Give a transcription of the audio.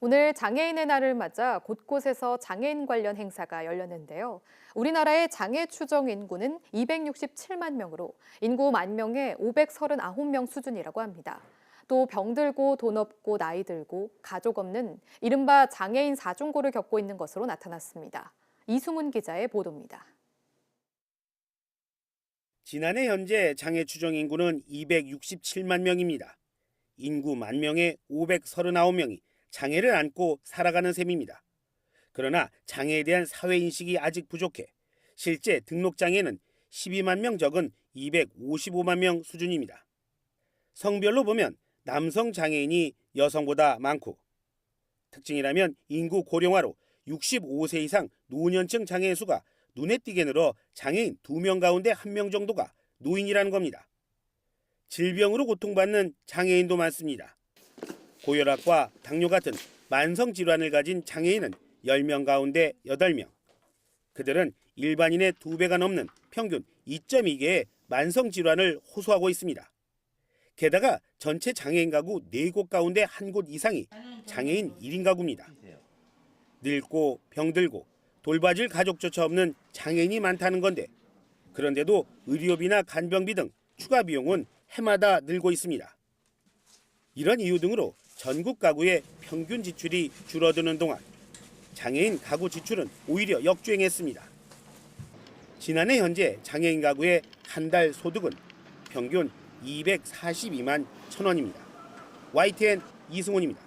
오늘 장애인의 날을 맞아 곳곳에서 장애인 관련 행사가 열렸는데요. 우리나라의 장애 추정 인구는 267만 명으로 인구 만 명에 539명 수준이라고 합니다. 또 병들고 돈 없고 나이 들고 가족 없는 이른바 장애인 사중고를 겪고 있는 것으로 나타났습니다. 이승훈 기자의 보도입니다. 지난해 현재 장애 추정 인구는 267만 명입니다. 인구 만 명에 539명이 장애를 안고 살아가는 셈입니다. 그러나 장애에 대한 사회 인식이 아직 부족해 실제 등록 장애는 12만 명 적은 255만 명 수준입니다. 성별로 보면 남성 장애인이 여성보다 많고 특징이라면 인구 고령화로 65세 이상 노년층 장애인 수가 눈에 띄게 늘어 장애인 2명 가운데 1명 정도가 노인이라는 겁니다. 질병으로 고통받는 장애인도 많습니다. 고혈압과 당뇨 같은 만성 질환을 가진 장애인은 10명 가운데 8명. 그들은 일반인의 2배가 넘는 평균 2.2개의 만성 질환을 호소하고 있습니다. 게다가 전체 장애인 가구 4곳 가운데 한 곳 이상이 장애인 1인 가구입니다. 늙고 병들고 돌봐줄 가족조차 없는 장애인이 많다는 건데 그런데도 의료비나 간병비 등 추가 비용은 해마다 늘고 있습니다. 이런 이유 등으로 전국 가구의 평균 지출이 줄어드는 동안 장애인 가구 지출은 오히려 역주행했습니다. 지난해 현재 장애인 가구의 한 달 소득은 평균 242만 천 원입니다. YTN 이승훈입니다.